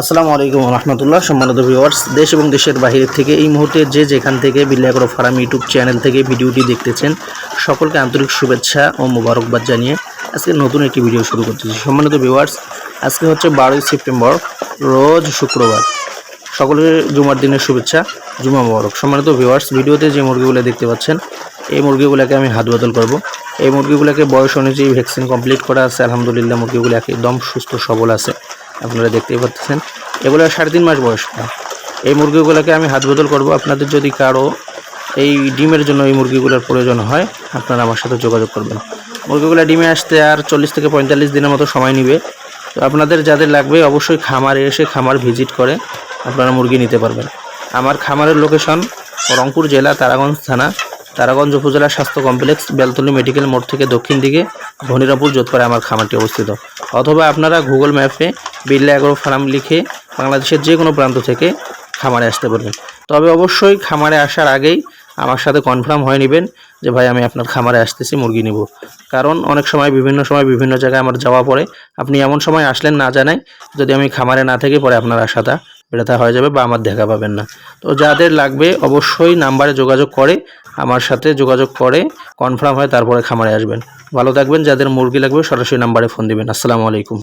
আসসালামু আলাইকুম রহমতুল্লাহ। সম্মানিত ভিউয়ার্স দেশ এবং দেশের বাইরে থেকে এই মুহূর্তে যে যেখান থেকে বিল্লাগর ফার্ম ইউটিউব চ্যানেল থেকে ভিডিওটি দেখতেছেন, সকলকে আন্তরিক শুভেচ্ছা ও মোবারকবাদ জানিয়ে আজকে নতুন একটি ভিডিও শুরু করতেছি। সম্মানিত ভিউয়ার্স আজকে হচ্ছে বারোই সেপ্টেম্বর, রোজ শুক্রবার। সকলের জুমার দিনের শুভেচ্ছা, জুমা মোবারক। সম্মানিত ভিউয়ার্স ভিডিওতে যে মুরগিগুলো দেখতে পাচ্ছেন, এই মুরগিগুলোকে আমি হাত বদল করব। এই মুরগিগুলোকে বয়স অনুযায়ী ভ্যাকসিন কমপ্লিট করা আছে। আলহামদুলিল্লাহ, মুরগিগুলো একদম সুস্থ সবল আছে। আপনারা দেখতেই পাচ্ছেন। এগুলো সাড়ে তিন মাস বয়স। এই মুরগিগুলোকে আমি হাত বদল করব। আপনাদের যদি কারও এই ডিমের জন্য এই মুরগিগুলোর প্রয়োজন হয়, আপনারা আমার সাথে যোগাযোগ করবেন। মুরগিগুলো ডিমে আসতে আর চল্লিশ থেকে পঁয়তাল্লিশ দিনের মতো সময় নেবে। তো আপনাদের যাদের লাগবে, অবশ্যই খামারে এসে খামার ভিজিট করে আপনারা মুরগি নিতে পারবেন। আমার খামারের লোকেশন রংপুর জেলা, তারাগঞ্জ থানা তারাগঞ্জ উপজেলা স্বাস্থ্য কমপ্লেক্স, বেলতলি মেডিকেল মোড় থেকে দক্ষিণ দিকে ধনিরামপুর যোধপাড়ে আমার খামারটি অবস্থিত। অথবা আপনারা গুগল ম্যাপে বিল্লা এগারো ফার্ম লিখে বাংলাদেশের যে কোনো প্রান্ত থেকে খামারে আসতে পারবেন। তবে অবশ্যই খামারে আসার আগেই আমার সাথে কনফার্ম হয়ে নেবেন যে ভাই, আমি আপনার খামারে আসতেছি, মুরগি নিব। কারণ অনেক সময়, বিভিন্ন সময়, বিভিন্ন জায়গায় আমার যাওয়া পড়ে। আপনি এমন সময় আসলেন না জানাই, যদি আমি খামারে না থেকে পরে আপনার আশাটা বেড়াতে হয়ে যাবে বা আমার দেখা পাবেন না। তো যাদের লাগবে অবশ্যই নাম্বারে যোগাযোগ করে আমার সাথে যোগাযোগ করে কনফার্ম হয়, তারপরে খামারে আসবেন। ভালো থাকবেন, যাদের মুরগি লাগবে সরাসরি নাম্বারে ফোন দিবেন। আসসালামু আলাইকুম।